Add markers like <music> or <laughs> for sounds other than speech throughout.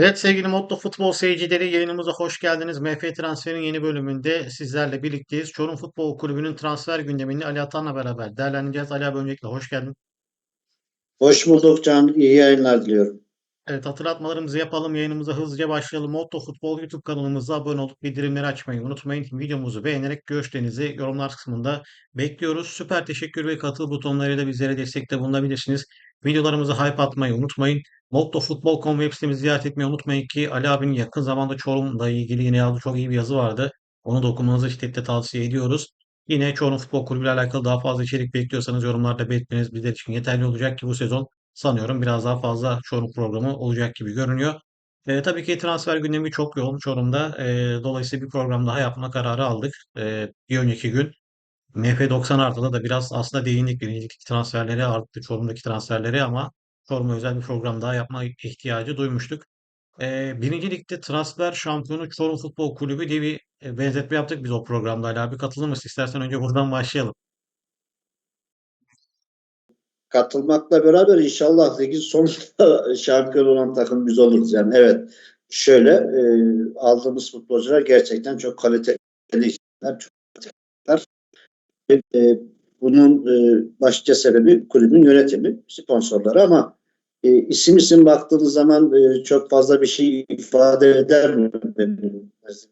Evet sevgili Motto Futbol seyircileri yayınımıza hoş geldiniz. MF Transfer'in yeni bölümünde sizlerle birlikteyiz. Çorum Futbol Kulübü'nün transfer gündemini Ali Atan'la beraber değerlendireceğiz. Ali abi öncelikle hoş geldin. Hoş bulduk Can. İyi yayınlar diliyorum. Evet hatırlatmalarımızı yapalım. Yayınımıza hızlıca başlayalım. Motto Futbol YouTube kanalımıza abone olup bildirimleri açmayı unutmayın. Videomuzu beğenerek görüşlerinizi yorumlar kısmında bekliyoruz. Süper teşekkür ve katıl butonlarıyla bizlere destekte bulunabilirsiniz. Videolarımıza hype atmayı unutmayın. Motto.futbol.com web sitemizi ziyaret etmeyi unutmayın ki Ali abinin yakın zamanda Çorum'la ilgili yine yazdığı çok iyi bir yazı vardı. Onu da okumanızı şiddetle tavsiye ediyoruz. Yine Çorum Futbol Kulübü ile alakalı daha fazla içerik bekliyorsanız yorumlarda belirtmeniz bizler için yeterli olacak ki bu sezon sanıyorum biraz daha fazla Çorum programı olacak gibi görünüyor. E, tabii ki transfer gündemi çok yoğun Çorum'da. E, dolayısıyla bir program daha yapma kararı aldık. E, bir önceki gün MF90 artıda da biraz aslında değindik. Birincilik transferleri arttı Çorum'daki transferleri ama Çorum'a özel bir program daha yapma ihtiyacı duymuştuk. E, birinci ligde transfer şampiyonu Çorum Futbol Kulübü diye bir e, benzetme yaptık biz o programda. Ali abi katılır mısın? İstersen önce buradan başlayalım. Katılmakla beraber inşallah ligin sonunda <laughs> şampiyon olan takım biz oluruz. Yani evet şöyle e, aldığımız futbolcular gerçekten çok kaliteli isimler. Çok kaliteliler. E, bunun e, başlıca sebebi kulübün yönetimi, sponsorları ama e, isim isim baktığınız zaman e, çok fazla bir şey ifade eder mi?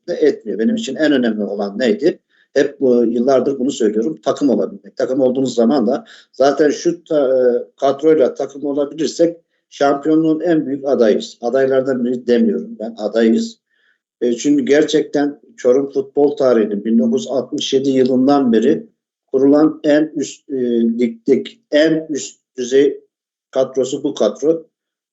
Etmiyor. Benim için en önemli olan neydi? Hep bu yıllardır bunu söylüyorum. Takım olabilmek. Takım olduğunuz zaman da zaten şu ta, e, kadroyla takım olabilirsek şampiyonluğun en büyük adayız. Adaylardan biri demiyorum ben. Adayız. E, çünkü gerçekten Çorum futbol tarihinin 1967 yılından beri kurulan en üst e, ligdeki en üst düzey kadrosu bu kadro.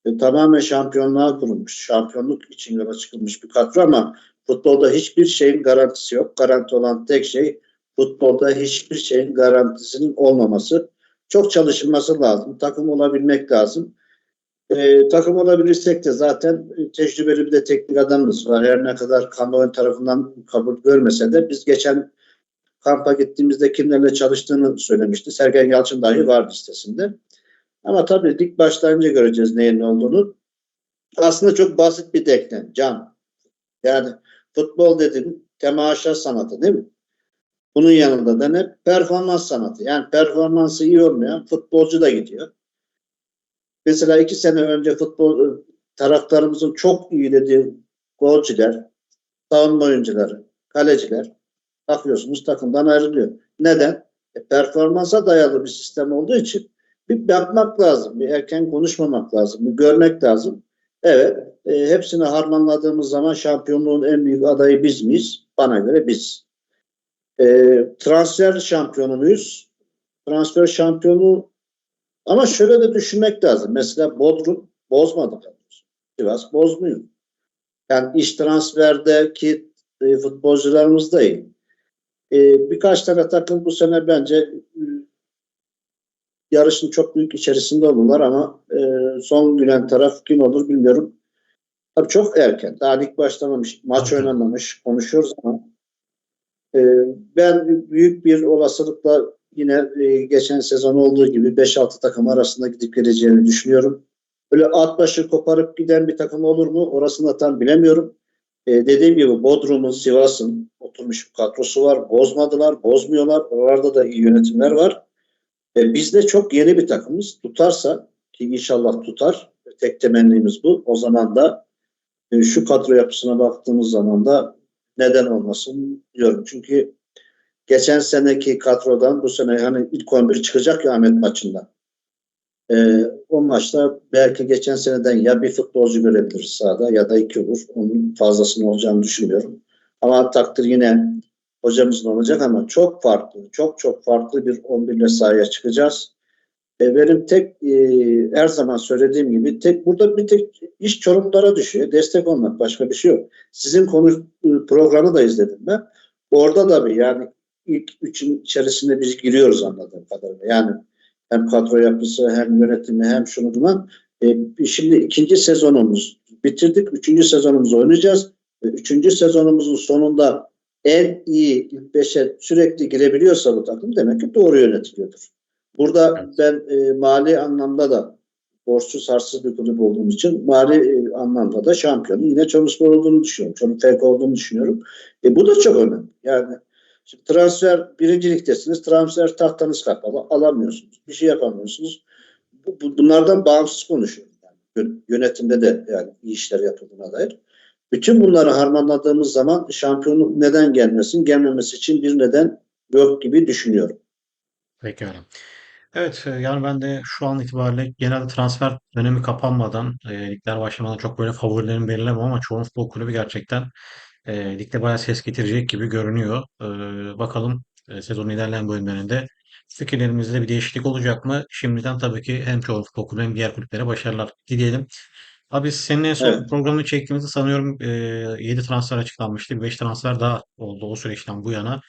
E, tamamen şampiyonluğa kurulmuş. Şampiyonluk için yola çıkılmış bir kadro ama futbolda hiçbir şeyin garantisi yok. Garanti olan tek şey futbolda hiçbir şeyin garantisinin olmaması. Çok çalışılması lazım. Takım olabilmek lazım. E, takım olabilirsek de zaten tecrübeli bir de teknik adamımız var. Her ne kadar kamuoyu tarafından kabul görmese de biz geçen kampa gittiğimizde kimlerle çalıştığını söylemişti. Sergen Yalçın dahi var listesinde. Ama tabii dik başlayınca göreceğiz neyin ne olduğunu. Aslında çok basit bir denklem. Can. Yani futbol dedim temaşa sanatı değil mi? Bunun yanında da ne? Performans sanatı. Yani performansı iyi olmayan futbolcu da gidiyor. Mesela iki sene önce futbol taraftarımızın çok iyi dediği golcüler, savunma oyuncuları, kaleciler bakıyorsunuz takımdan ayrılıyor. Neden? E, performansa dayalı bir sistem olduğu için bir bakmak lazım, bir erken konuşmamak lazım, bir görmek lazım. Evet, e, hepsini harmanladığımız zaman şampiyonluğun en büyük adayı biz miyiz? Bana göre biz. E, transfer şampiyonu muyuz? Transfer şampiyonu ama şöyle de düşünmek lazım. Mesela Bodrum bozmadı. Sivas bozmuyor. Yani iş transferdeki e, futbolcularımız iyi. E, birkaç tane takım bu sene bence e, yarışın çok büyük içerisinde olurlar ama e, son gülen taraf kim olur bilmiyorum. Tabii çok erken. Daha lig başlamamış, maç oynanmamış. Konuşuyoruz ama e, ben büyük bir olasılıkla yine e, geçen sezon olduğu gibi 5-6 takım arasında gidip geleceğini düşünüyorum. Böyle at başı koparıp giden bir takım olur mu? Orasını da tam bilemiyorum. E, dediğim gibi Bodrum'un, Sivas'ın oturmuş bir kadrosu var. Bozmadılar, bozmuyorlar. Oralarda da iyi yönetimler var. E, biz de çok yeni bir takımız. Tutarsa ki inşallah tutar. Tek temennimiz bu. O zaman da e, şu kadro yapısına baktığımız zaman da neden olmasın diyorum. Çünkü geçen seneki kadrodan bu sene hani ilk 11 çıkacak ya Ahmet maçında. E, o maçta belki geçen seneden ya bir futbolcu görebiliriz sahada ya da iki olur. Onun fazlasını olacağını düşünmüyorum. Ama takdir yine hocamızın olacak ama çok farklı, çok çok farklı bir 11 ile sahaya çıkacağız. E, benim tek e, her zaman söylediğim gibi tek burada bir tek iş Çorumlara düşüyor. Destek olmak başka bir şey yok. Sizin konu e, programı da izledim ben. Orada da bir yani ilk üçün içerisinde biz giriyoruz anladığım kadarıyla. Yani hem kadro yapısı hem yönetimi hem şunu bundan. E, şimdi ikinci sezonumuz bitirdik. Üçüncü sezonumuzu oynayacağız. Üçüncü sezonumuzun sonunda en iyi ilk beşe sürekli girebiliyorsa bu takım demek ki doğru yönetiliyordur. Burada ben e, mali anlamda da borçsuz harçsız bir kulüp olduğumuz için mali e, anlamda da şampiyonun yine Çorumspor olduğunu düşünüyorum. Çorum FK olduğunu düşünüyorum. E, bu da çok önemli. Yani şimdi transfer birinci ligdesiniz. Transfer tahtanız kapalı. Alamıyorsunuz. Bir şey yapamıyorsunuz. Bu, bu- bunlardan bağımsız konuşuyorum. Yani yön- yönetimde de yani iyi işler yapıldığına dair. Bütün bunları harmanladığımız zaman şampiyonluk neden gelmesin? Gelmemesi için bir neden yok gibi düşünüyorum. Peki öyle. Evet, e, yani ben de şu an itibariyle genelde transfer dönemi kapanmadan, e, ligler başlamadan çok böyle favorilerimi belirlemem ama Çorum Futbol Kulübü gerçekten e, ligde bayağı ses getirecek gibi görünüyor. E, bakalım e, sezonun ilerleyen bölümlerinde fikirlerimizde bir değişiklik olacak mı? Şimdiden tabii ki hem Çorum Futbol Kulübü hem diğer kulüplere başarılar dileyelim. Abi seninle en son Evet. programı çektiğimizde sanıyorum e, 7 transfer açıklanmıştı. 5 transfer daha oldu o süreçten bu yana.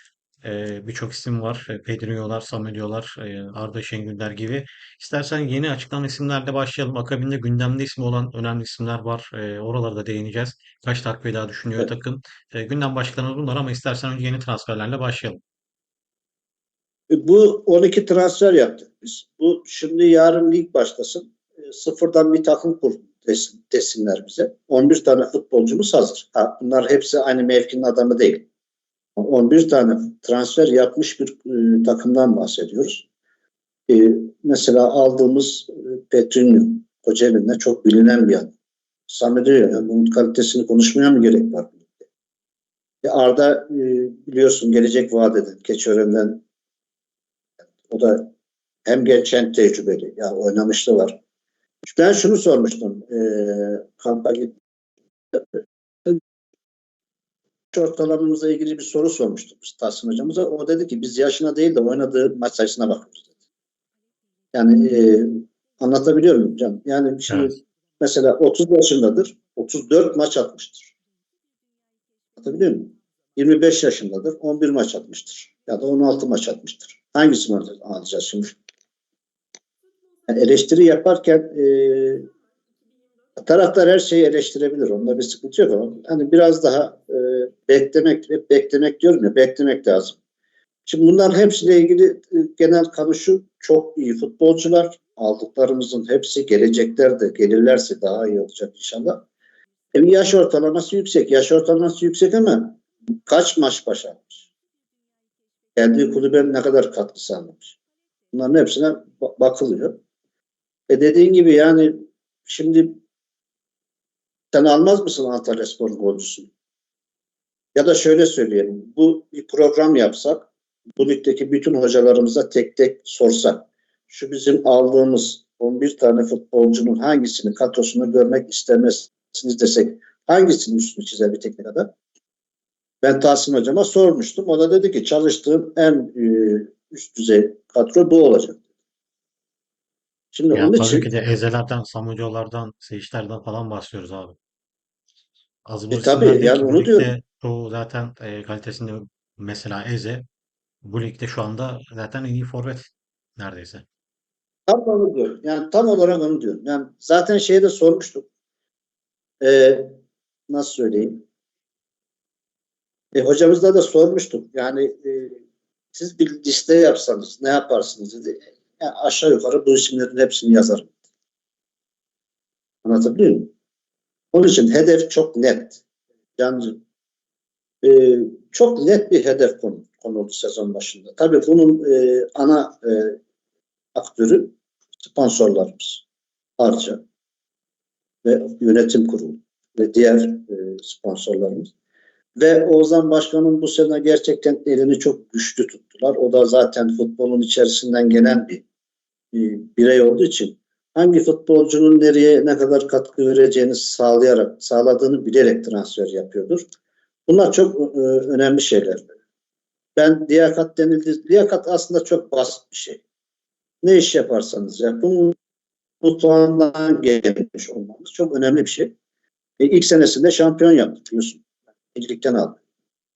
E, birçok isim var. E, Pedrinho'lar, Samelio'lar, e, Arda Şengünder gibi. İstersen yeni açıklanan isimlerle başlayalım. Akabinde gündemde ismi olan önemli isimler var. E, oralara da değineceğiz. Kaç takviye daha düşünüyor Evet. takım. E, gündem başlıklarımız bunlar ama istersen önce yeni transferlerle başlayalım. E, Bu 12 transfer yaptık biz. Bu şimdi yarın lig başlasın. E, Sıfırdan bir takım kur desin, desinler bize. 11 tane futbolcumuz hazır. Ha, bunlar hepsi aynı mevkinin adamı değil. 11 tane transfer yapmış bir e, takımdan bahsediyoruz. E, mesela aldığımız e, Petrinho, Kocaeli'nde çok bilinen bir adam. Sami diyor ya bunun kalitesini konuşmaya mı gerek var? E, Arda e, biliyorsun gelecek vaat eden Keçiören'den o da hem genç hem tecrübeli. Ya oynamışlığı var. Ben şunu sormuştum. E, kampa ortalamamızla ilgili bir soru sormuştuk biz Tahsin hocamıza. O dedi ki biz yaşına değil de oynadığı maç sayısına bakıyoruz. Dedi. Yani e, anlatabiliyor muyum canım? Yani şimdi Evet. mesela 30 yaşındadır. 34 maç atmıştır. Anlatabiliyor muyum? 25 yaşındadır. 11 maç atmıştır. Ya da 16 maç atmıştır. Hangisini alacağız şimdi? Yani eleştiri yaparken e, taraftar her şeyi eleştirebilir. Onda bir sıkıntı yok ama hani biraz daha e, beklemek, hep beklemek diyorum ya, beklemek lazım. Şimdi bunların hepsiyle ilgili e, genel kanı şu, çok iyi futbolcular. Aldıklarımızın hepsi gelecekler de gelirlerse daha iyi olacak inşallah. Hem yaş ortalaması yüksek. Yaş ortalaması yüksek ama kaç maç başarmış? Geldiği kulübe ne kadar katkı sağlamış? Bunların hepsine ba- bakılıyor. E dediğin gibi yani şimdi sen almaz mısın Antalya Spor golcüsünü? Ya da şöyle söyleyelim. Bu bir program yapsak, bu ligdeki bütün hocalarımıza tek tek sorsak, şu bizim aldığımız 11 tane futbolcunun hangisini kadrosunu görmek istemezsiniz desek, hangisinin üstünü çizer bir teknik adam? Ben Tahsin hocama sormuştum. O da dedi ki çalıştığım en e, üst düzey kadro bu olacak. Şimdi Ya onun tabii için ki de Eze'lerden, Samuel'lardan, Seyişler'den falan bahsediyoruz abi. Az bu e, tabii değil yani ki bu onu diyorum. ligde çoğu zaten e, kalitesinde mesela Eze bu ligde şu anda zaten en iyi forvet neredeyse. Tam onu diyorum. Yani tam olarak onu diyorum. Yani zaten şeyi de sormuştuk. Ee, nasıl söyleyeyim? E, hocamızla da sormuştuk. Yani e, siz bir liste yapsanız ne yaparsınız dedi. Yani aşağı yukarı bu isimlerin hepsini yazarım. Anlatabiliyor muyum? Onun için hedef çok net. Yani e, çok net bir hedef konu, konuldu sezon başında. Tabii bunun e, ana e, aktörü sponsorlarımız. Harca ve yönetim kurulu ve diğer e, sponsorlarımız. Ve Oğuzhan Başkan'ın bu sene gerçekten elini çok güçlü tuttular. O da zaten futbolun içerisinden gelen bir, bir birey olduğu için hangi futbolcunun nereye ne kadar katkı vereceğini sağlayarak, sağladığını bilerek transfer yapıyordur. Bunlar çok e, önemli şeyler. Ben liyakat denildi. Liyakat aslında çok basit bir şey. Ne iş yaparsanız yapın mutfağından gelmiş olmamız çok önemli bir şey. E, ilk senesinde şampiyon yaptık biliyorsun. İncilikten aldı.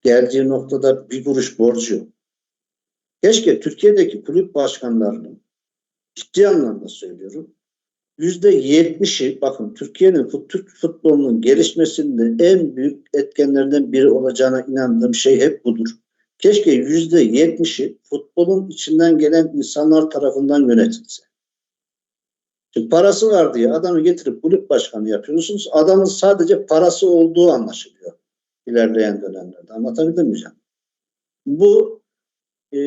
Geldiği noktada bir kuruş borcu yok. Keşke Türkiye'deki kulüp başkanlarının ciddi anlamda söylüyorum yüzde yetmişi bakın Türkiye'nin Türk futbolunun gelişmesinde en büyük etkenlerden biri olacağına inandığım şey hep budur. Keşke yüzde yetmişi futbolun içinden gelen insanlar tarafından yönetilse. Şimdi parası var diye adamı getirip kulüp başkanı yapıyorsunuz. Adamın sadece parası olduğu anlaşılıyor ilerleyen dönemlerde. Anlatabildim mi canım? Bu e,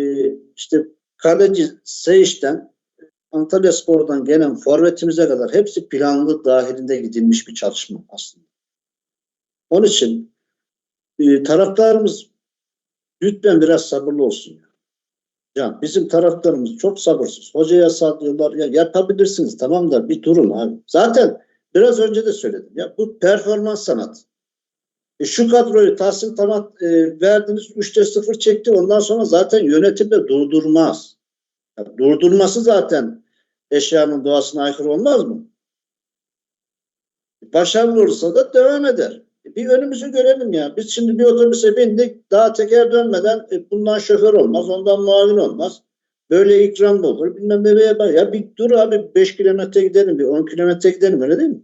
işte kaleci Seyiş'ten Antalya Spor'dan gelen forvetimize kadar hepsi planlı dahilinde gidilmiş bir çalışma aslında. Onun için e, taraftarımız lütfen biraz sabırlı olsun. Ya. Can, bizim taraftarımız çok sabırsız. Hocaya sallıyorlar. Ya yapabilirsiniz tamam da bir durun abi. Zaten biraz önce de söyledim. Ya bu performans sanat. E, şu kadroyu Tahsin Tamat e, verdiniz 3'te 0 çekti. Ondan sonra zaten yönetim de durdurmaz. Ya, durdurması zaten eşyanın doğasına aykırı olmaz mı? Başarılı olursa da devam eder. E, Bir önümüzü görelim ya. Biz şimdi bir otobüse bindik. Daha teker dönmeden e, bundan şoför olmaz. Ondan muavin olmaz. Böyle ikram mı olur? Bilmem ne yapar. Ya bir dur abi 5 kilometre gidelim. Bir 10 kilometre gidelim. Öyle değil mi?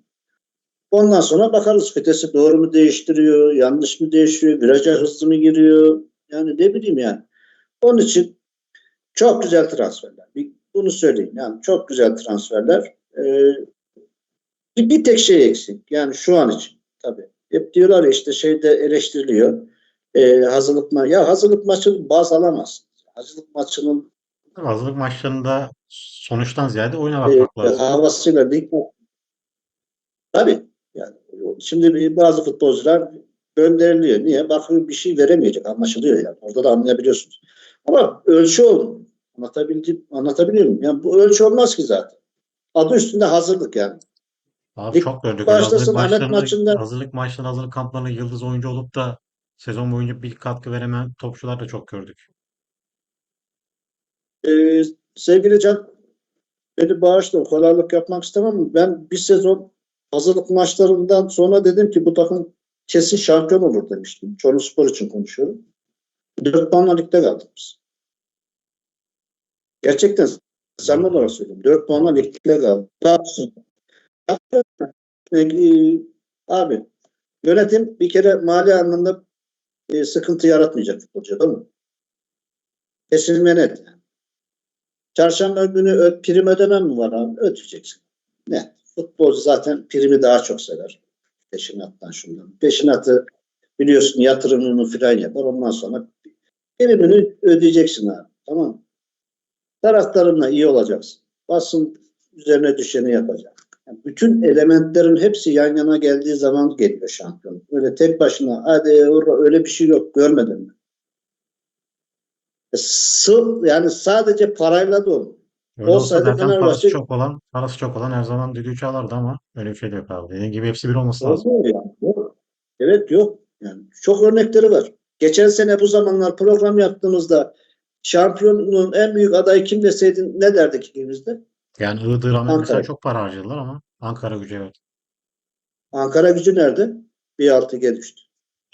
Ondan sonra bakarız vitesi doğru mu değiştiriyor, yanlış mı değişiyor, viraja hızlı mı giriyor? Yani ne bileyim yani. Onun için çok güzel transferler. Bir, bunu söyleyeyim. Yani çok güzel transferler. Ee, bir, bir tek şey eksik. Yani şu an için tabii. Hep diyorlar ya işte şeyde eleştiriliyor. Ee, hazırlık ma ya hazırlık maçını baz alamazsın. Hazırlık maçının Hazırlık maçlarında sonuçtan ziyade oyuna e, bakmak lazım. havasıyla lig Tabii. Yani şimdi bazı futbolcular gönderiliyor. Niye? Bakıyor bir şey veremeyecek. Anlaşılıyor yani. Orada da anlayabiliyorsunuz. Ama ölçü olmuyor. Anlatabildim, anlatabiliyor muyum? Yani bu ölçü olmaz ki zaten. Adı üstünde hazırlık yani. Abi çok gördük. başlasın, Ahmet maçında- hazırlık maçlarında, hazırlık kamplarında yıldız oyuncu olup da sezon boyunca bir katkı veremeyen topçular da çok gördük. Ee, sevgili Can, beni bağışla, kolaylık yapmak istemem ben bir sezon hazırlık maçlarından sonra dedim ki bu takım kesin şampiyon olur demiştim. Çorum Spor için konuşuyorum. Dört puanla ligde kaldık biz. Gerçekten samimi olarak söylüyorum. Dört puanla ligde kaldık. Abi yönetim bir kere mali anlamda e, sıkıntı yaratmayacak futbolcuya değil mi? Kesin ve net. Çarşamba günü ö- prim ödemem mi var abi? Ödeyeceksin. Ne? Futbolcu zaten primi daha çok sever. Peşinattan şundan. Peşinatı biliyorsun yatırımını filan yapar. Ondan sonra primini ödeyeceksin abi. Tamam mı? Taraftarınla iyi olacaksın. Basın üzerine düşeni yapacak. Yani bütün elementlerin hepsi yan yana geldiği zaman geliyor şampiyon. Öyle tek başına hadi or- öyle bir şey yok görmedim mi? Sırf yani sadece parayla da olmuyor. Öyle olsa Olsaydı zaten Fenerbahçe- parası çok olan, parası çok olan her zaman düdüğü çalardı ama öyle bir şey de yok abi. Dediğin gibi hepsi bir olması lazım. Olmuyor yani. Yok. Evet yok. Yani çok örnekleri var. Geçen sene bu zamanlar program yaptığımızda şampiyonluğun en büyük adayı kim deseydin ne derdik ikimizde? Yani Iğdır, Ahmet mesela Ankara. çok para harcadılar ama Ankara gücü evet. Ankara gücü nerede? Bir altı düştü.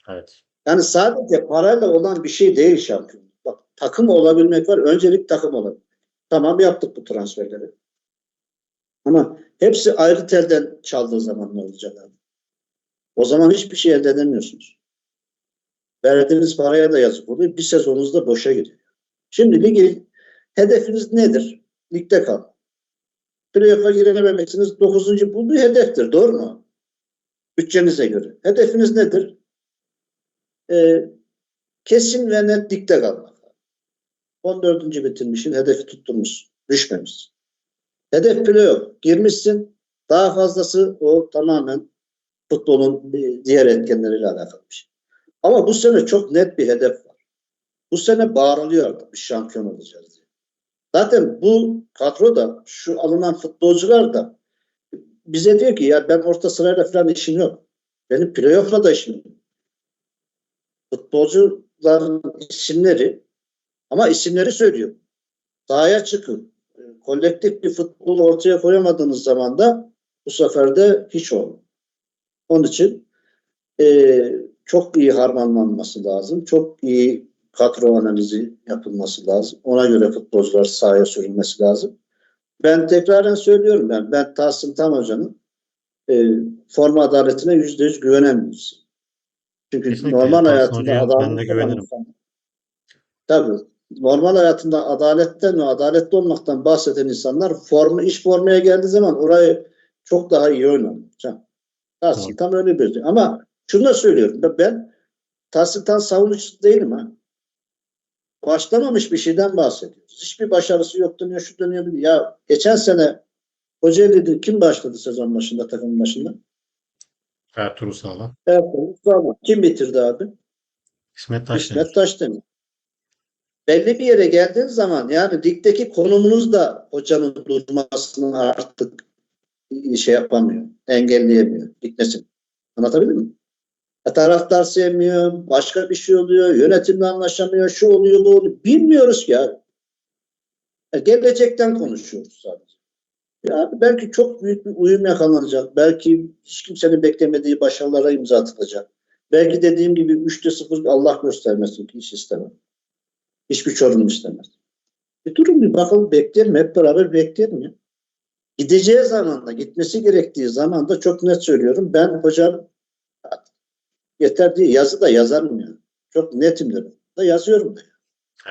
Evet. Yani sadece parayla olan bir şey değil şampiyon. Bak takım olabilmek var. Öncelik takım olabilmek. Tamam yaptık bu transferleri. Ama hepsi ayrı telden çaldığı zaman ne olacak abi? O zaman hiçbir şey elde edemiyorsunuz. Verdiğiniz paraya da yazık oluyor. Bir sezonunuz da boşa gidiyor. Şimdi ligi hedefiniz nedir? Ligde kal. Playoff'a girememeksiniz. Dokuzuncu bu bir hedeftir. Doğru mu? Bütçenize göre. Hedefiniz nedir? Ee, kesin ve net ligde kalmak. 14. bitirmişsin. Hedefi tutturmuşsun. Düşmemişsin. Hedef playoff. Girmişsin. Daha fazlası o tamamen futbolun diğer etkenleriyle alakalı bir şey. Ama bu sene çok net bir hedef var. Bu sene bağırılıyor artık biz şampiyon olacağız diye. Zaten bu kadroda şu alınan futbolcular da bize diyor ki ya ben orta sırayla falan işim yok. Benim playoff'la da işim yok. Futbolcuların isimleri ama isimleri söylüyor. Sahaya çıkın. Kolektif bir futbol ortaya koyamadığınız zaman da bu sefer de hiç olmuyor. Onun için e, çok iyi harmanlanması lazım. Çok iyi kadro analizi yapılması lazım. Ona göre futbolcular sahaya sürülmesi lazım. Ben tekraren söylüyorum ben, ben Tahsin Tam Hoca'nın e, forma adaletine yüzde yüz birisiyim. Çünkü Kesinlikle. normal hayatında Hoca'ya ben adam de güvenirim. Tabii. Normal hayatında adaletten ve adaletli olmaktan bahseden insanlar formu iş formaya geldiği zaman orayı çok daha iyi oynar. Can. Tahsin tam öyle bir. Ama şunu da söylüyorum. Ben, Tahsin Tan savunucusu değilim ha. Başlamamış bir şeyden bahsediyoruz. Hiçbir başarısı yok dönüyor, şu dönüyor. Ya geçen sene Kocaeli'de kim başladı sezon başında, takımın başında? Ertuğrul Sağlam. Ertuğrul Sağlam. Kim bitirdi abi? İsmet Taşdemir. İsmet Taşdemir. Belli bir yere geldiğin zaman yani ligdeki konumunuz da hocanın durmasını artık şey yapamıyor, engelleyemiyor, gitmesin. Anlatabildim mi? Ya taraftar sevmiyor, başka bir şey oluyor, yönetimle anlaşamıyor, şu oluyor, bu oluyor. Bilmiyoruz ya. Ya gelecekten konuşuyoruz sadece. Ya belki çok büyük bir uyum yakalanacak. Belki hiç kimsenin beklemediği başarılara imza atılacak. Belki dediğim gibi 3'te 0 Allah göstermesin ki hiç istemem. Hiçbir çorum istemez. Bir durun bir bakalım bekleyelim. Hep beraber bekleyelim ya. Gideceği zamanda, gitmesi gerektiği zamanda çok net söylüyorum. Ben hocam yeter diye yazı da yazarım ya. Çok netimdir. Da yazıyorum da.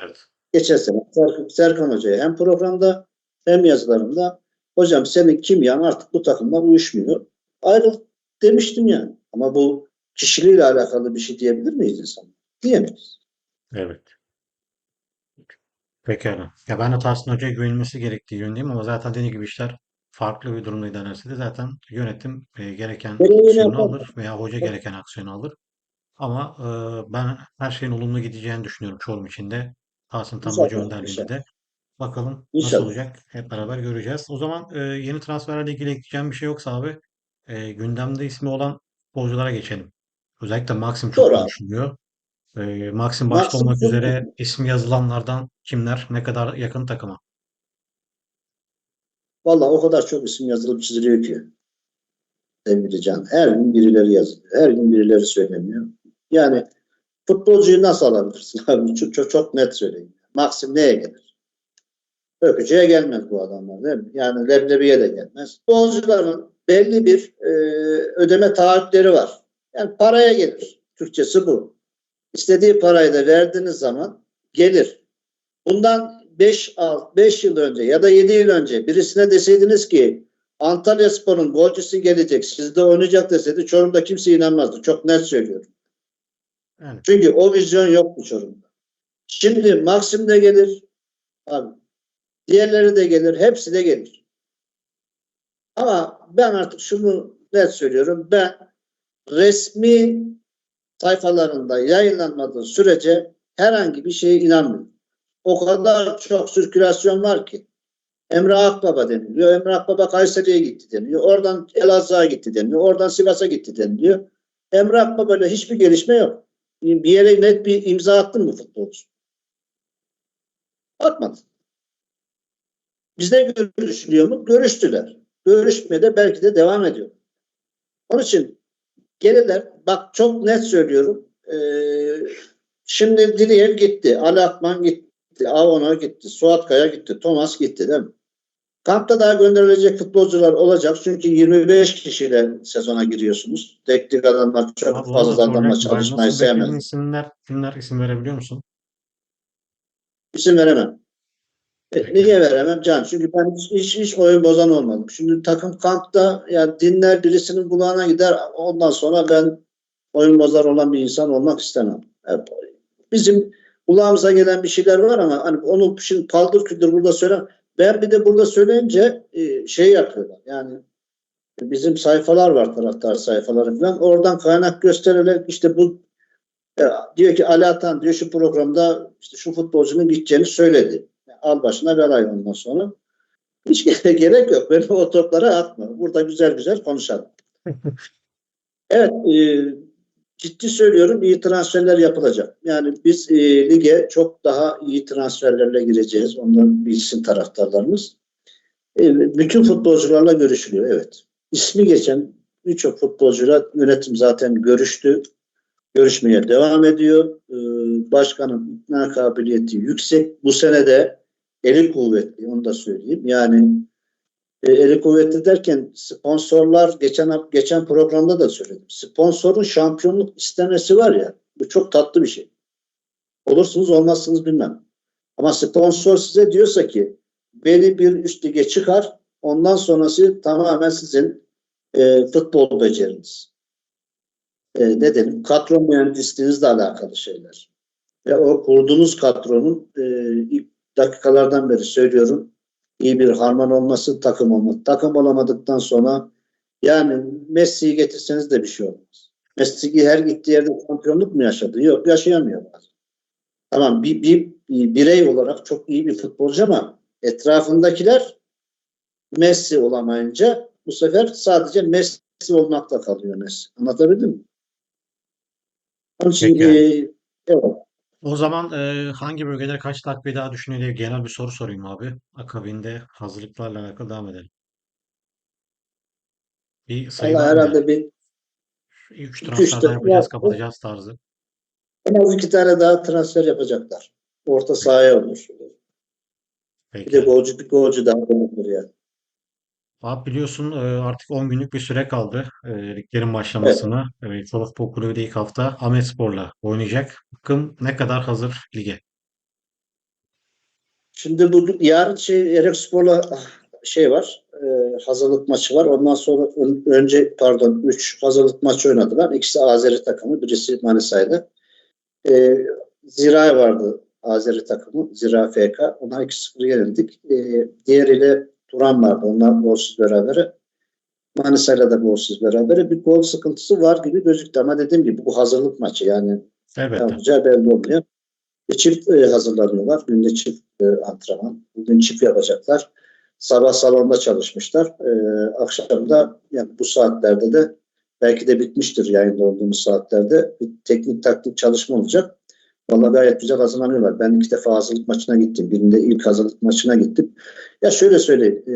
Evet. Geçen sene Serkan, Serkan Hoca'ya hem programda hem yazılarımda hocam senin kimyan artık bu takımla uyuşmuyor. Ayrıl demiştim yani. Ama bu kişiliğiyle alakalı bir şey diyebilir miyiz insan? Diyemeyiz. Evet. Pekala. Ya ben de Tahsin Hoca'ya güvenilmesi gerektiği yönündeyim ama zaten dediğim gibi işler farklı bir durumda ilerlese de zaten yönetim e, gereken aksiyonu alır veya hoca gereken aksiyonu alır. Ama e, ben her şeyin olumlu gideceğini düşünüyorum Çorum için de. Tahsin Tam Hoca önderliğinde de. Bakalım nasıl İnşallah. olacak hep beraber göreceğiz. O zaman e, yeni transferlerle ilgili ekleyeceğim bir şey yoksa abi e, gündemde ismi olan futbolculara geçelim. Özellikle Maxim çok Doğru konuşuluyor. E, Maxim başta Maxim olmak çok- üzere ismi yazılanlardan kimler, ne kadar yakın takıma? Vallahi o kadar çok isim yazılıp çiziliyor ki. Sevgili Can. Her gün birileri yazılıyor. Her gün birileri söyleniyor. Yani futbolcuyu nasıl alabilirsin <laughs> abi? Çok, çok, çok net söyleyeyim. Maxim neye gelir? Öpücüğe gelmez bu adamlar değil mi? Yani leblebiye de gelmez. Futbolcuların belli bir e, ödeme taahhütleri var. Yani paraya gelir. Türkçesi bu. İstediği parayı da verdiğiniz zaman gelir. Bundan 5 5 yıl önce ya da 7 yıl önce birisine deseydiniz ki Antalya Spor'un golcüsü gelecek, sizde oynayacak deseydi Çorum'da kimse inanmazdı. Çok net söylüyorum. Yani Çünkü o vizyon yoktu Çorum'da. Şimdi Maxim de gelir. Abi, diğerleri de gelir. Hepsi de gelir. Ama ben artık şunu net söylüyorum. Ben resmi sayfalarında yayınlanmadığı sürece herhangi bir şeye inanmıyorum. O kadar çok sirkülasyon var ki. Emre Akbaba deniliyor. Emre Akbaba Kayseri'ye gitti deniliyor. Oradan Elazığ'a gitti deniliyor. Oradan Sivas'a gitti deniliyor. Emre Akbaba'yla hiçbir gelişme yok. Bir yere net bir imza attın mı futbolcu? Atmadı. Bizde görüşülüyor mu? Görüştüler. Görüşmeye de belki de devam ediyor. Onun için gelirler. Bak çok net söylüyorum. Ee, şimdi Diliyev gitti. Ali Akman gitti. Avon'a gitti. Suat Kaya gitti. Thomas gitti değil mi? Kampta daha gönderilecek futbolcular olacak. Çünkü 25 kişiyle sezona giriyorsunuz. Teknik adamlar çok abi fazla da adamla çalışmayı sevmez. isimler, kimler isim verebiliyor musun? İsim veremem. E, niye veremem Can? Çünkü ben hiç, hiç, hiç oyun bozan olmadım. Şimdi takım kampta yani dinler birisinin kulağına gider. Ondan sonra ben oyun bozar olan bir insan olmak istemem. Bizim kulağımıza gelen bir şeyler var ama hani onu şimdi paldır küldür burada söyle. Ben bir de burada söyleyince e, şey yapıyorlar. Yani bizim sayfalar var taraftar sayfaları falan. Oradan kaynak göstererek işte bu ya, diyor ki Ali Atan diyor şu programda işte şu futbolcunun gideceğini söyledi. Al başına belay ondan sonra. Hiç gere- <laughs> gerek yok. Beni o toplara atma. Burada güzel güzel konuşalım. <laughs> Evet. E, ciddi söylüyorum iyi transferler yapılacak. Yani biz e, lige çok daha iyi transferlerle gireceğiz. Ondan bilsin taraftarlarımız. E, bütün futbolcularla görüşülüyor. Evet. İsmi geçen birçok futbolcuyla yönetim zaten görüştü. Görüşmeye devam ediyor. E, başkanın ikna kabiliyeti yüksek. Bu sene de eli kuvvetli. Onu da söyleyeyim. Yani e, eli kuvvetli derken sponsorlar geçen geçen programda da söyledim. Sponsorun şampiyonluk istemesi var ya bu çok tatlı bir şey. Olursunuz olmazsınız bilmem. Ama sponsor size diyorsa ki beni bir üst lige çıkar ondan sonrası tamamen sizin e, futbol beceriniz. E, ne dedim? Kadro mühendisliğinizle alakalı şeyler. Ve o kurduğunuz kadronun e, dakikalardan beri söylüyorum iyi bir harman olması, takım olması. Takım olamadıktan sonra yani Messi'yi getirseniz de bir şey olmaz. Messi her gittiği yerde şampiyonluk mu yaşadı? Yok yaşayamıyor. Tamam bir, bir, bir birey olarak çok iyi bir futbolcu ama etrafındakiler Messi olamayınca bu sefer sadece Messi olmakla kalıyor Messi. Anlatabildim mi? Onun için Peki. e, evet. O zaman e, hangi bölgelere kaç takviye daha düşünülüyor? Genel bir soru sorayım abi. Akabinde hazırlıklarla alakalı devam edelim. Bir sayı Allah var mı? herhalde bir 3 üç transfer daha tane- yapacağız, ya, kapatacağız tarzı. en az iki tane daha transfer yapacaklar. Orta sahaya olur. Bir de Peki. golcü bir golcü daha olur yani. Abi biliyorsun e, artık 10 günlük bir süre kaldı e, liglerin başlamasına. Evet. Çolak Futbol Kulübü de ilk hafta Ahmetspor'la oynayacak. Bakın ne kadar hazır lige. Şimdi bugün yarın şey Erekspor'la şey var. e, hazırlık maçı var. Ondan sonra ön- önce pardon 3 hazırlık maçı oynadılar. İkisi Azeri takımı. Birisi Manisa'ydı. E, Zira vardı Azeri takımı. Zira FK. Ona 2-0 yenildik. E, diğeriyle Turan vardı. Onlar golsüz berabere. Manisa'yla da golsüz berabere. Bir gol sıkıntısı var gibi gözüktü ama dediğim gibi bu hazırlık maçı yani yapacağı belli olmuyor. E, çift e, hazırlanıyorlar. Günde çift e, antrenman. Bugün çift yapacaklar. Sabah salonda çalışmışlar. E, akşam da yani bu saatlerde de belki de bitmiştir yayında olduğumuz saatlerde bir teknik taktik çalışma olacak. Vallahi gayet güzel hazırlanıyorlar. Ben iki defa hazırlık maçına gittim. Birinde ilk hazırlık maçına gittim. Ya şöyle söyleyeyim e,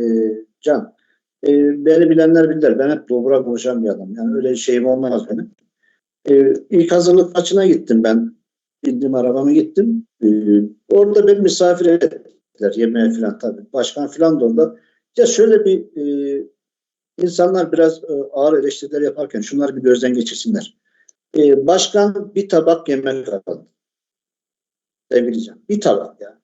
Can. E, beni bilenler bilirler. Ben hep dobra konuşan bir adam. Yani öyle şeyim olmaz benim. E, ilk hazırlık maçına gittim ben bindim arabama gittim. Ee, orada beni misafir ettiler yemeğe falan tabii. Başkan falan da orada. Ya şöyle bir e, insanlar biraz e, ağır eleştiriler yaparken şunları bir gözden geçirsinler. E, başkan bir tabak yemek aldı. Can. Bir tabak ya.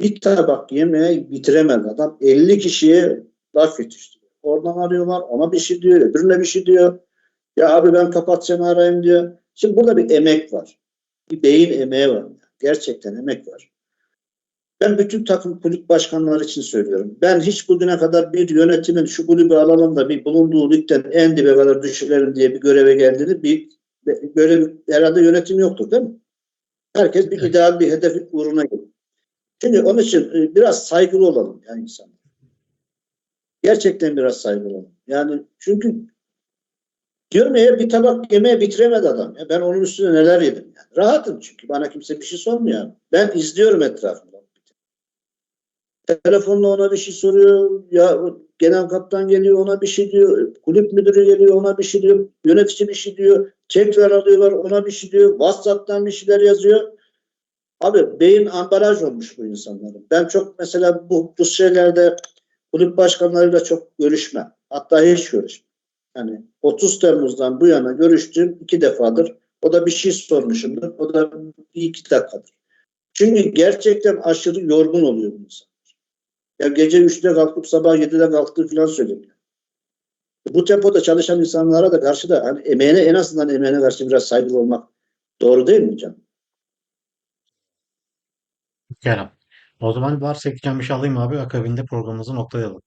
Bir tabak yemeği bitiremez adam. 50 kişiye laf yetiştiriyor. Oradan arıyorlar. Ona bir şey diyor. Öbürüne bir şey diyor. Ya abi ben kapatacağım arayayım diyor. Şimdi burada bir emek var bir beyin emeği var. Gerçekten emek var. Ben bütün takım kulüp başkanları için söylüyorum. Ben hiç bugüne kadar bir yönetimin şu kulübü alalım da bir bulunduğu ligden en dibe kadar düşürelim diye bir göreve geldiğini bir böyle bir, herhalde yönetim yoktur değil mi? Herkes bir ideal bir hedef uğruna geliyor. Şimdi onun için e, biraz saygılı olalım yani insanlar. Gerçekten biraz saygılı olalım. Yani çünkü Diyorum ya bir tabak yemeği bitiremedi adam. Ya ben onun üstüne neler yedim. Yani. Rahatım çünkü bana kimse bir şey sormuyor. Ben izliyorum etrafımda. Telefonla ona bir şey soruyor. Ya genel kaptan geliyor ona bir şey diyor. Kulüp müdürü geliyor ona bir şey diyor. Yönetici bir şey diyor. Tekrar alıyorlar ona bir şey diyor. WhatsApp'tan bir şeyler yazıyor. Abi beyin ambalaj olmuş bu insanların. Ben çok mesela bu, bu şeylerde kulüp başkanlarıyla çok görüşmem. Hatta hiç görüşmem. Yani 30 Temmuz'dan bu yana görüştüğüm iki defadır. O da bir şey sormuşumdur. O da bir iki dakikadır. Çünkü gerçekten aşırı yorgun oluyor bu insanlar. Ya gece 3'te kalkıp sabah 7'de kalktığı falan söyleniyor. Bu tempoda çalışan insanlara da karşı da hani emeğine en azından emeğine karşı biraz saygılı olmak doğru değil mi canım? Kerem. O zaman varsa ekleyeceğim bir şey alayım abi. Akabinde programımızı noktalayalım.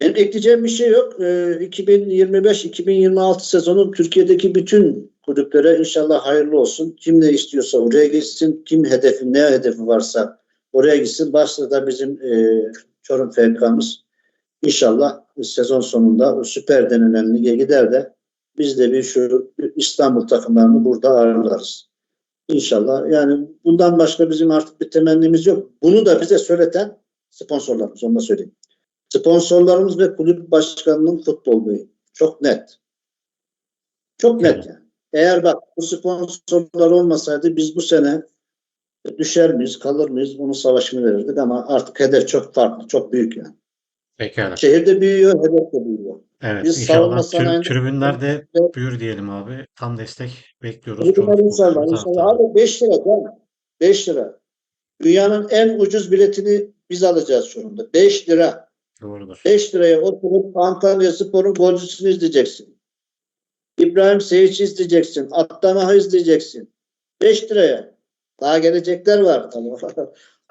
Benim ekleyeceğim bir şey yok. Ee, 2025-2026 sezonu Türkiye'deki bütün kulüplere inşallah hayırlı olsun. Kim ne istiyorsa oraya gitsin. Kim hedefi ne hedefi varsa oraya gitsin. Başta da bizim e, Çorum FK'mız inşallah sezon sonunda o süper denilen lige gider de biz de bir şu İstanbul takımlarını burada ağırlarız. İnşallah. Yani bundan başka bizim artık bir temennimiz yok. Bunu da bize söyleten sponsorlarımız. Onu da söyleyeyim. Sponsorlarımız ve kulüp başkanının futbol beyi. Çok net. Çok net yani. Eğer bak bu sponsorlar olmasaydı biz bu sene düşer miyiz, kalır mıyız bunun savaşını verirdik ama artık hedef çok farklı, çok büyük yani. Pekala. Şehirde büyüyor, hedef de büyüyor. Evet, Biz inşallah tür, tribünler de büyür diyelim abi. Tam destek bekliyoruz. Çoğu inşallah, inşallah. Abi 5 lira değil mi? 5 lira. Dünyanın en ucuz biletini biz alacağız sonunda. 5 lira. Doğrudur. 5 liraya oturup Antalya Spor'un golcüsünü izleyeceksin. İbrahim Seyici izleyeceksin. Attamah'ı izleyeceksin. 5 liraya. Daha gelecekler var. Tamam.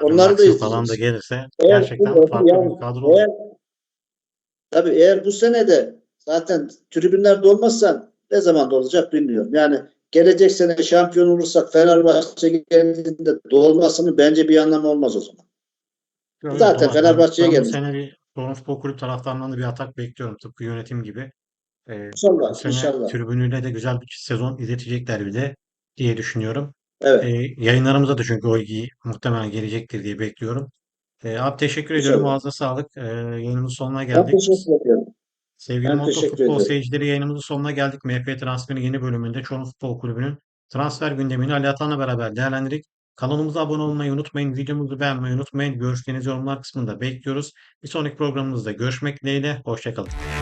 Onları da falan da gelirse Eğer gerçekten bu- farklı yani bir kadro olur. eğer, tabii eğer bu sene de zaten tribünlerde olmazsan ne zaman da olacak bilmiyorum. Yani gelecek sene şampiyon olursak Fenerbahçe geldiğinde dolmasının bence bir anlamı olmaz o zaman. Öyle Zaten Fenerbahçe'ye ben bu sene bir Torun Futbol Kulüp taraftarlarından da bir atak bekliyorum. Tıpkı yönetim gibi. Ee, bu İnşallah, sene inşallah. tribünüyle de güzel bir sezon izletecekler bir de diye düşünüyorum. Evet. Ee, yayınlarımıza da çünkü o ilgi muhtemelen gelecektir diye bekliyorum. Ee, abi teşekkür ediyorum. İnşallah. Ağzına sağlık. Ee, yayınımızın sonuna Ben geldik. teşekkür ediyorum. Sevgili Ben Moto teşekkür Futbol ederim. seyircileri yayınımızın sonuna geldik. MF Transfer'in yeni bölümünde Çorum Futbol Kulübü'nün transfer gündemini Ali Atan'la beraber değerlendirdik. Kanalımıza abone olmayı unutmayın. Videomuzu beğenmeyi unutmayın. Görüşlerinizi yorumlar kısmında bekliyoruz. Bir sonraki programımızda görüşmek dileğiyle. Hoşçakalın.